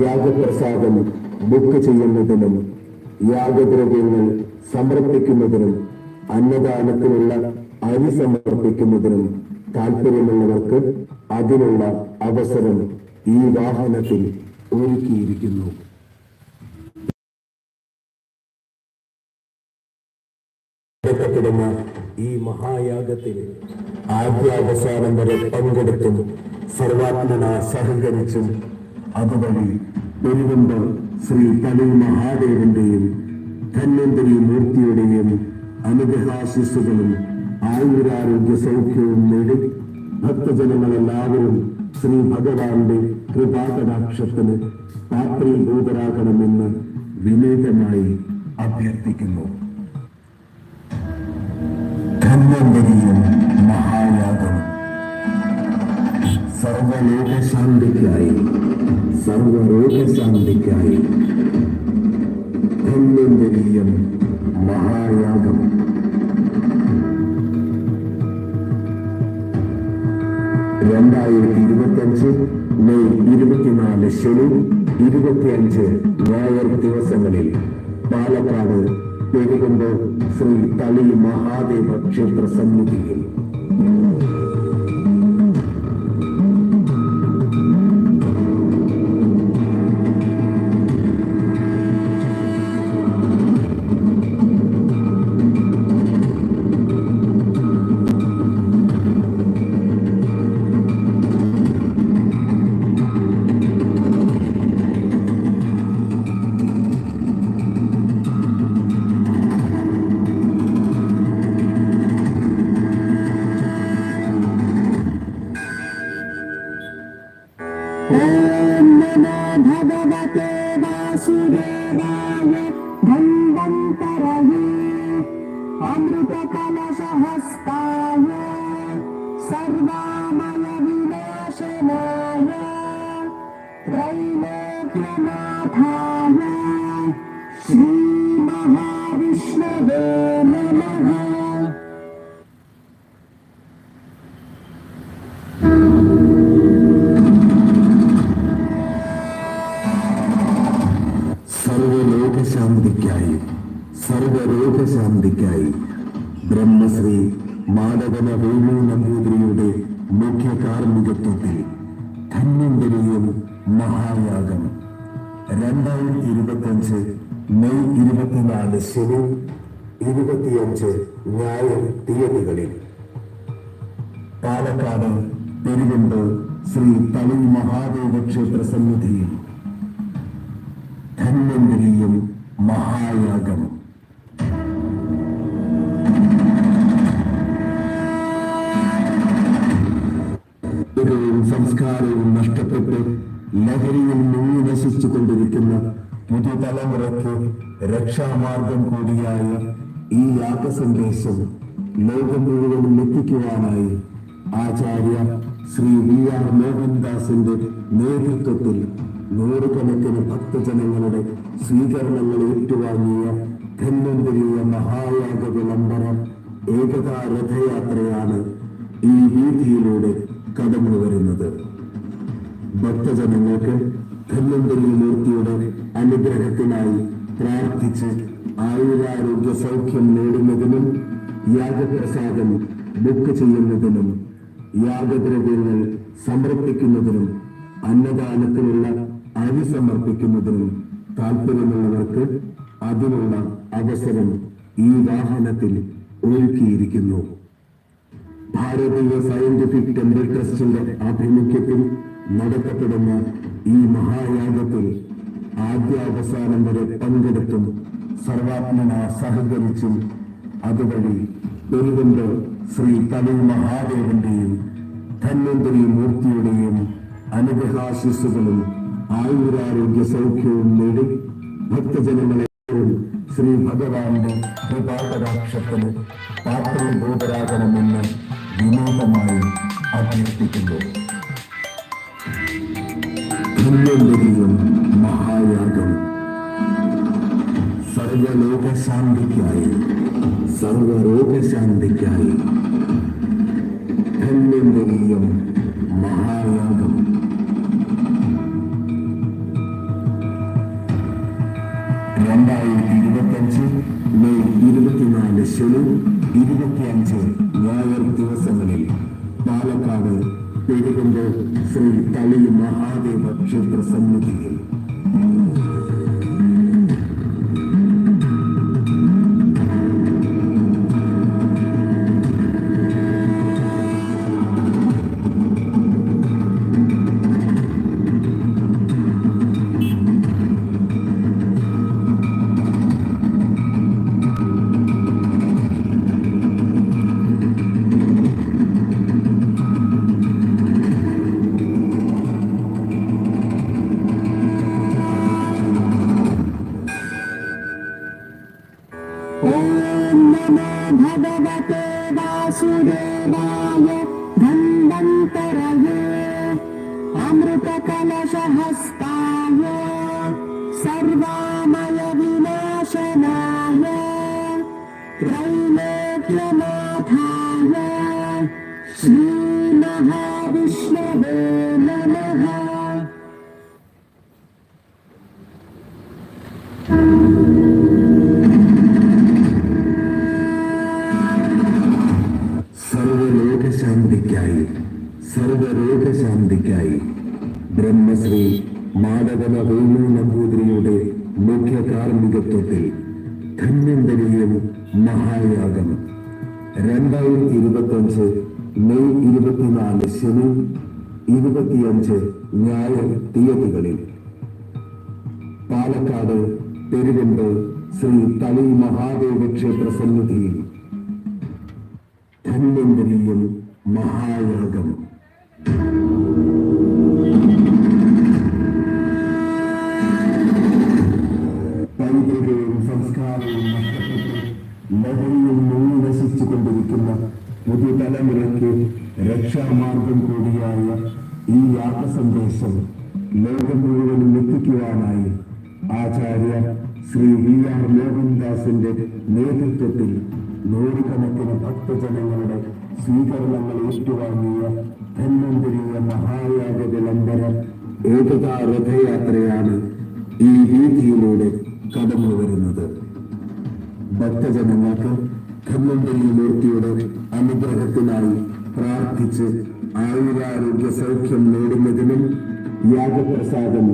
യാഗപ്രസാദം book ചെയ്യുന്നതിനും യാഗദ്രവ്യങ്ങൾ സമർപ്പിക്കുന്നതിനും അന്നദാനത്തിനുള്ള അരി സമർപ്പിക്കുന്നതിനും താല്പര്യമുള്ളവർക്ക് അതിനുള്ള അവസരം ഈ വാഹനത്തിൽ ഒരുക്കിയിരിക്കുന്നു. ഈ മഹായാഗത്തിൽ ആദ്യാവസാനം വരെ പങ്കെടുത്തും സർവാത്മന സഹകരിച്ചും അതുവഴി പെരുവമ്പ് ശ്രീ തലി മഹാദേവന്റെയും ധന്വന്തരി മൂർത്തിയുടെയും അനുഗ്രഹാശിസ്സുകളും ആയുരാരോഗ്യ സൗഖ്യവും നേടി ഭക്തജനങ്ങളെല്ലാവരും ശ്രീ ഭഗവാന്റെ കൃപാകടാക്ഷത്തിന് പാത്രീഭൂതരാകണമെന്ന് വിനീതമായി അഭ്യർത്ഥിക്കുന്നു. ധന്വന്തരിയും മഹായാഗം സർവലോകശാന്തിക്കായി സർവരോഗശാന്തിക്കായി. ധന്വന്തരീയം മഹായാഗം. രണ്ടായിരത്തി ഇരുപത്തിയഞ്ച് മെയ് ഇരുപത്തിനാല് ശനി ഇരുപത്തിയഞ്ച് ഞായർ ദിവസങ്ങളിൽ പാലക്കാട് പെരുകുമ്പ് ശ്രീ തളി മഹാദേവ ക്ഷേത്ര സന്നിധിയിൽ ॐ नमो भगवते वासुदेवाय धन्वन्तरये अमृतकलशहस्ताय सर्वामलविनाशनाय സർവലോകശാന്തിക്കായി സർവരോഗശാന്തിക്കായി ബ്രഹ്മശ്രീ മാധവന വേണു നമ്പൂതിരിയുടെ മുഖ്യ കാർമ്മികത്വത്തിൽ ധന്വന്തരിയും മഹായാഗം. രണ്ടായിരത്തി ഇരുപത്തിയഞ്ച് മെയ് ഇരുപത്തിനാല് ശനി ഇരുപത്തിയഞ്ച് ഞായർ തീയതികളിൽ. പാലക്കാട് പെരുകുണ്ട് ശ്രീ തളി മഹാദേവ ക്ഷേത്ര സന്നിധിയിൽ മഹായാഗം ും സംസ്കാരവും നഷ്ടപ്പെട്ട് ലഹരിയിൽ മുങ്ങി നശിച്ചു കൊണ്ടിരിക്കുന്ന പുതുതലമുറയ്ക്ക് രക്ഷാമാർഗം കൂടിയായ ഈ യാഗസന്ദേശം ലോകം മുഴുവനും എത്തിക്കുവാനായി ആചാര്യ ശ്രീ വി ആർ മോഹൻദാസിന്റെ നേതൃത്വത്തിൽ നൂറുകണക്കിന് ഭക്തജനങ്ങളുടെ സ്വീകരണങ്ങൾ ഏറ്റുവാങ്ങിയ ധന്വന്തരീയ മഹായാഗ വിളംബരം ഏകതാ രഥയാത്രയാണ് ഈ വീതിയിലൂടെ കടന്നു വരുന്നത്. ഭക്തജനങ്ങൾക്ക് ധന്വന്തരി മൂർത്തിയുടെ അനുഗ്രഹത്തിനായി പ്രാർത്ഥിച്ച് ആയുരാരോഗ്യ സൗഖ്യം നേടുന്നതിനും യാഗപ്രസാദം ബുക്ക് ചെയ്യുന്നതിനും യാഗദ്രവ്യങ്ങൾ സമർപ്പിക്കുന്നതിനും അന്നദാനത്തിനുള്ള അരി സമർപ്പിക്കുന്നതിനും താല്പര്യമുള്ളവർക്ക് അതിനുള്ള അവസരം ഈ വാഹനത്തിൽ ഒരുക്കിയിരിക്കുന്നു. ഭാരതീയ സയന്റിഫിക് ടെമ്പിൾ ട്രസ്റ്റിന്റെ ആഭിമുഖ്യത്തിൽ നടത്തപ്പെടുന്ന ഈ മഹായാഗത്തിൽ ആദ്യ അവസാനം വരെ പങ്കെടുത്തും സർവാത്മന സഹകരിച്ചും അതുവഴി പെരുകൊണ്ട് ശ്രീ തമിഴ് മഹാദേവന്റെയും ധന്വന്തരി മൂർത്തിയുടെയും അനുഗ്രഹാശിസ്സുകളും ആയുരാരോഗ്യ സൗഖ്യവും നേടി ഭക്തജനങ്ങളെ ശ്രീ ഭഗവാന്റെ കൃപാകടാക്ഷത്തിന് പാത്രീഭൂതരാകണമെന്ന് വിനോദമായി അഭ്യർത്ഥിക്കുന്നു. ധന്വന്തരിയും മഹായാഗം. സർവലോകശാന്തിക്കായി സർവരോഗശാന്തിക്കായി ശനി ഇരുപത്തിയഞ്ച് ഞായർ ദിവസങ്ങളിൽ പാലക്കാട് പെരുകുമ്പോൾ ശ്രീ തളി മഹാദേവ ക്ഷേത്ര സന്നിധിയിൽ. ॐ नमो भगवते वासुदेवाय धन्वन्तरये अमृतकलशहस्ताय त्रैलोक्यनाथाय श्रीमहाविष्णवे नमः। കാർമ്മികത്വത്തിൽ ധന്വന്തരീയം മഹായാഗം. രണ്ടായിരത്തി ഇരുപത്തഞ്ച് മെയ് ഇരുപത്തിനാല് ശനി ഇരുപത്തിയഞ്ച് ഞായർ തീയതികളിൽ. പാലക്കാട് പെരുവെമ്പ് ശ്രീ തളി മഹാദേവ ക്ഷേത്ര സന്നിധിയിൽ ധന്വന്തരീയം മഹായാഗം. പുതുതലമുറയ്ക്ക് രക്ഷാമാർഗം കൂടിയായ ഈ യാഗസന്ദേശം ലോകം മുഴുവനും എത്തിക്കുവാനായി ആചാര്യ ശ്രീ വി ആർ മോഹൻദാസിന്റെ നേതൃത്വത്തിൽ നൂറുകണക്കിന് ഭക്തജനങ്ങളുടെ സ്വീകരണങ്ങൾ ഏറ്റുവാങ്ങിയ ധന്വന്തരീയ മഹായാഗ വിളംബര ഏകതാ രഥയാത്രയാണ് ഈ വീതിയിലൂടെ കടന്നു വരുന്നത് ഭക്തജനങ്ങൾക്ക് ധന്വന്തരി പ്രാർത്ഥിച്ച് ആയുരാരോഗ്യ സൗഖ്യം നേടുന്നതിനും യാഗപ്രസാദം